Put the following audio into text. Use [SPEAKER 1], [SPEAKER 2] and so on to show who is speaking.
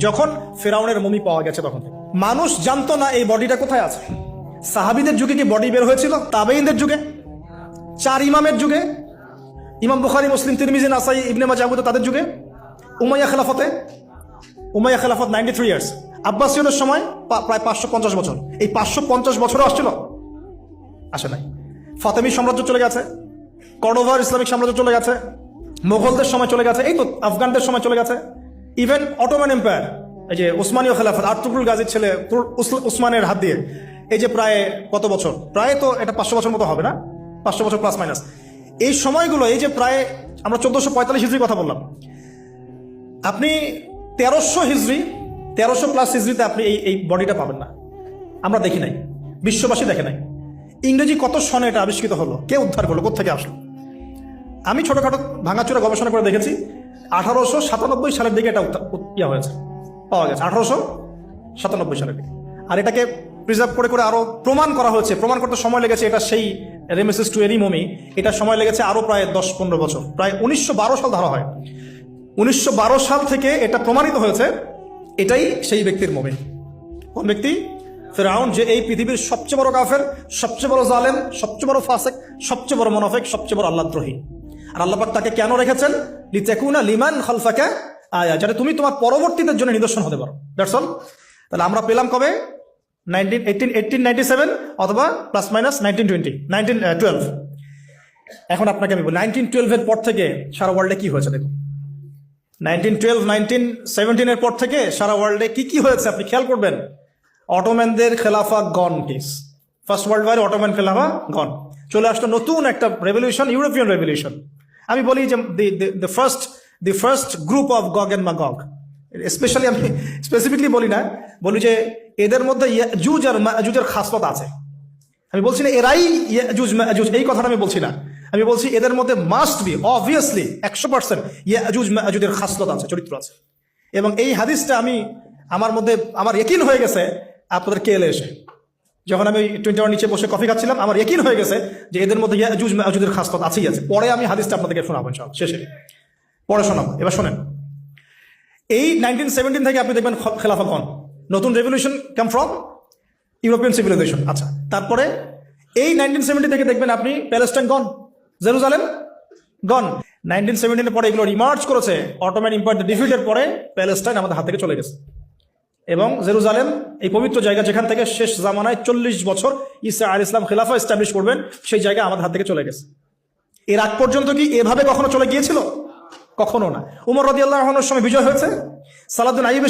[SPEAKER 1] যখন ফেরাউনের মমি পাওয়া গেছে তখন। মানুষ জানতো না এই বডিটা কোথায় আছে। সাহাবিদের যুগে কি বডি বের হয়েছিল? তাবেইনদের যুগে? চার ইমামের যুগে? ইমাম বুখারি, মুসলিম, তিরমিজি, নাসাই, ইবনে মাজাবুদ তাদের যুগে? উমাইয়া খেলাফতে? উমাইয়া খেলাফত নাইনটি থ্রি ইয়ার্স আব্বাসীয়দের সময় প্রায় পাঁচশো পঞ্চাশ বছর। এই পাঁচশো পঞ্চাশ বছরও আসছিল? আসে নাই। ফাতেমি সাম্রাজ্য চলে গেছে। কর্ডোভার ইসলামিক সাম্রাজ্য চলে গেছে। মোগলদের সময় চলে গেছে। এই তো আফগানদের সময় চলে গেছে। ইভেন অটোম্যান এম্পায়ার এই যে উসমানীয় খেলাফত আর্তুকুল গাজীর ছেলে উসমানের হাত দিয়ে, এই যে প্রায় কত বছর? প্রায় তো এটা পাঁচশো বছর মতো হবে না? পাঁচশো বছর প্লাস মাইনাস এই সময়গুলো, এই যে প্রায় আমরা চোদ্দশো পঁয়তাল্লিশ হিজড়ির কথা বললাম। আপনি তেরোশো হিজড়ি, তেরোশো প্লাস হিজড়িতে আপনি এই এই বডিটা পাবেন না। আমরা দেখি নাই। বিশ্ববাসী দেখে নাই। ইংরেজি কত সনে এটা আবিষ্কৃত হলো? কে উদ্ধার করল? কোথেকে আসলো? আমি ছোটখাটো ভাঙাচোরা গবেষণা করে দেখেছি। আঠারোশো সাতানব্বই সালের দিকে এটা ইয়া হয়েছে, পাওয়া গেছে, আঠারোশো সাতানব্বই সালের দিকে। আর এটাকে প্রিজার্ভ করে করে আরও প্রমাণ করা হয়েছে, প্রমাণ করতে সময় লেগেছে এটা সেই রেমেসিস টু এরি মমি। এটা সময় লেগেছে আরও প্রায় দশ পনেরো বছর, প্রায় উনিশশো বারো সাল ধরা হয়। উনিশশো বারো সাল থেকে এটা প্রমাণিত হয়েছে, এটাই সেই ব্যক্তির মমি। কোন ব্যক্তি? ফেরাউন, যে এই পৃথিবীর সবচেয়ে বড় কাফের, সবচেয়ে বড় জালেম, সবচেয়ে বড় ফাসেক, সবচেয়ে বড় মনাফেক, সবচেয়ে বড় আল্লাহদ্রোহী। আর আল্লাপাক তাকে কেন রেখেছেন? লিতেকুনা লিমান খালফাকা আয়া যাতে তুমি তোমার পরবর্তীদের জন্য নিদর্শন হতে পারো। দ্যাটস অল তাহলে আমরা পেলাম কবে? Nineteen eighteen eighteen ninety seven অথবা plus minus nineteen twenty nineteen twelve এখন আপনাকে আমি বলি নাইনটিন টুয়েলভের পর থেকে সারা ওয়ার্ল্ডে কি হয়েছে দেখুন। নাইনটিন টুয়েলভ নাইনটিন সেভেন্টিনের পর থেকে সারা ওয়ার্ল্ডে কি কি হয়েছে আপনি খেয়াল করবেন? অটোম্যানদের খেলাফা গন কেস ফার্স্ট ওয়ার্ল্ড ওয়ারে অটোম্যান খেলাফা গন চলে আসলো নতুন একটা রেভলিউশন ইউরোপিয়ান রেভলিউশন আমি বলি যে the first the first group of Gog and Magog specially আমি স্পেসিফিকলি বলি না, বলি যে এদের মধ্যে জুজ আর মাজুজের খাসলত আছে। আমি বলছি না এরাই ইয়াজুজ, মাজুজ, এই কথাটা আমি বলছি না। আমি বলছি এদের মধ্যে মাস্ট বি অবভিয়াসলি একশো পার্সেন্ট ইয়াজুজ, মাজুজের খাসলত আছে, চরিত্র আছে। এবং এই হাদিসটা আমি, আমার মধ্যে, আমার একিন হয়ে গেছে, আপনাদের কে কেলে এসে? যখন আমি টোয়েন্টি ওয়ান নিচে বসে কফি খাচ্ছিলাম, আমার একিন হয়ে গেছে যে এদের মধ্যে ইয়াজুজ মাজুজের খাসলত আছেই আছে। পরে আমি হাদিসটা আপনাদেরকে শোনাবো ইনশাআল্লাহ। শেষে। পরে শোনাবো। এবার শোনেন। এই নাইনটিন সেভেন্টিন থেকে আপনি দেখবেন খেলাফা কন নতুন revolution come from European civilization আচ্ছা তারপরে এই নাইনটিন সেভেন্টি থেকে দেখবেন আপনি Palestine gone Jerusalem gone nineteen সেভেন্টিনের পরে এগুলো রিমার্চ করেছে। অটোম্যান ইম্পায়ার ডিফিটের পরে প্যালেস্টাইন আমাদের হাত থেকে চলে গেছে। এবং জেরুজালেম, এই পবিত্র জায়গা যেখান থেকে শেষ জামানায় চল্লিশ বছর ইসা আল ইসলাম খিলাফা এস্টাবলিশ করবেন, সেই জায়গা আমাদের হাত থেকে চলে গেছে। এর আগ পর্যন্ত কি এভাবে কখনো চলে গিয়েছিল? কখনো না। উমর রদি আল্লাহনের সময় বিজয় হয়েছে? আইবের